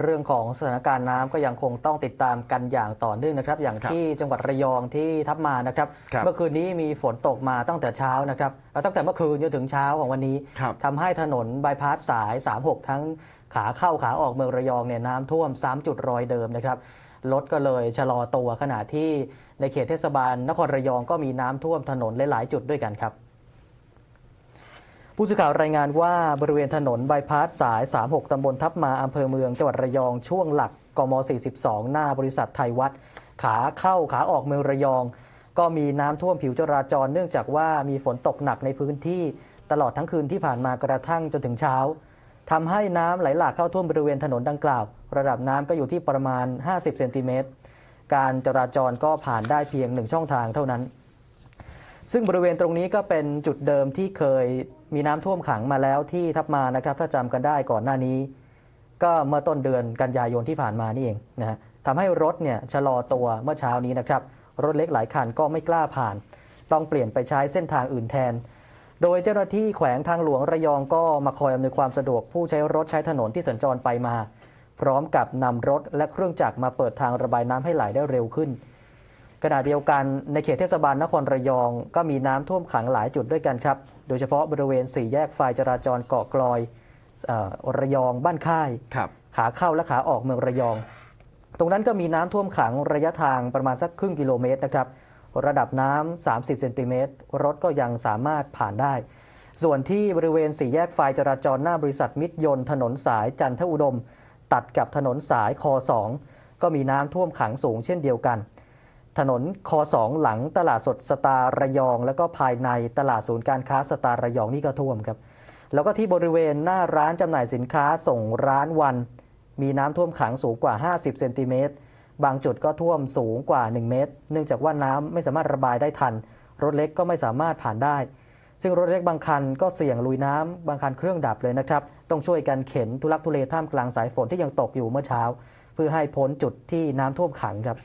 เรื่องของสถานการณ์น้ำก็ยังคงต้องติดตามกันอย่างต่อเนื่องนะครับ อย่างครับที่จังหวัดระยองที่ทับมานะครับครับเมื่อคืนนี้มีฝนตกมาตั้งแต่เช้านะครับแล้วตั้งแต่เมื่อคืนจนถึงเช้าของวันนี้ครับทำให้ถนนบายพาสสาย 36 ทั้งขาเข้าขาออกเมืองระยองเนี่ยน้ำท่วม 3 จุดรอยเดิมนะครับรถก็เลยชะลอตัวขณะที่ในเขตเทศบาลนครระยองก็มีน้ำท่วมถนนหลายๆจุดด้วยกันครับ ผู้สื่อข่าวรายงานว่าบริเวณถนนบายพาสสาย 36 ตำบลทับมาอำเภอเมืองจังหวัดระยองช่วงหลักกม 42 หน้าบริษัทไทยวัด ขาเข้าขาออกเมืองระยอง ก็มีน้ำท่วมผิวจราจรเนื่องจากว่ามีฝนตกหนักในพื้นที่ตลอดทั้งคืนที่ผ่านมากระทั่งจนถึงเช้าทำให้น้ำไหลหลากเข้าท่วมบริเวณถนนดังกล่าว ระดับน้ำก็อยู่ที่ประมาณ 50 เซนติเมตร การจราจรก็ผ่านได้เพียงหนึ่งช่องทางเท่านั้น ซึ่งบริเวณตรงนี้ก็เป็นจุดเดิมที่เคยมีน้ำท่วมขังมาแล้วที่ทับมานะครับ ถ้าจำกันได้ก่อนหน้านี้ ก็เมื่อต้นเดือนกันยายนที่ผ่านมานี่เองนะฮะทำให้รถเนี่ยชะลอตัวเมื่อเช้านี้นะครับ รถเล็กหลายคันก็ไม่กล้าผ่าน ต้องเปลี่ยนไปใช้เส้นทางอื่นแทน โดยเจ้าหน้าที่แขวงทางหลวงระยองก็มาคอยอำนวยความสะดวกผู้ใช้รถใช้ถนนที่สัญจรไปมา พร้อมกับนำรถและเครื่องจักรมาเปิดทางระบายน้ำให้ไหลได้เร็วขึ้น ขณะเดียวกันในเขตเทศบาลนครระยอง ก็มีน้ำท่วมขังหลายจุดด้วยกันครับ โดยเฉพาะบริเวณสี่แยกไฟจราจรเกาะกลอยเออระยองบ้านค่ายครับขาเข้าและขาออกเมืองระยอง ตรงนั้นก็มีน้ำท่วมขังระยะทางประมาณสักครึ่งกิโลเมตรนะครับ ระดับน้ำ30 เซนติเมตร รถก็ยังสามารถผ่านได้ ส่วนที่บริเวณสี่แยกไฟจราจรหน้าบริษัทมิตรยนต์ถนนสายจันทอุดม ตัดกับถนนสายคอ2ก็มีน้ำท่วมขังสูงเช่นเดียวกัน ถนนคอ2หลังตลาดสดสตาร์ระยอง แล้วก็ภายในตลาดศูนย์การค้าสตาร์ระยองนี่ก็ท่วมครับ แล้วก็ที่บริเวณหน้าร้านจำหน่ายสินค้าส่งร้านวัน มีน้ำท่วมขังสูงกว่า 50 เซนติเมตร บางจุดก็ท่วมสูงกว่า 1 เมตร เนื่องจากว่าน้ำไม่สามารถระบายได้ทัน รถเล็กก็ไม่สามารถผ่านได้ ซึ่งรถเล็กบางคันก็เสี่ยงลุยน้ำบางคันเครื่องดับเลยนะครับ ต้องช่วยกันเข็นทุลักทุเลท่ามกลางสายฝนที่ยังตกอยู่เมื่อเช้า เพื่อให้พ้นจุดที่น้ำท่วมขังครับ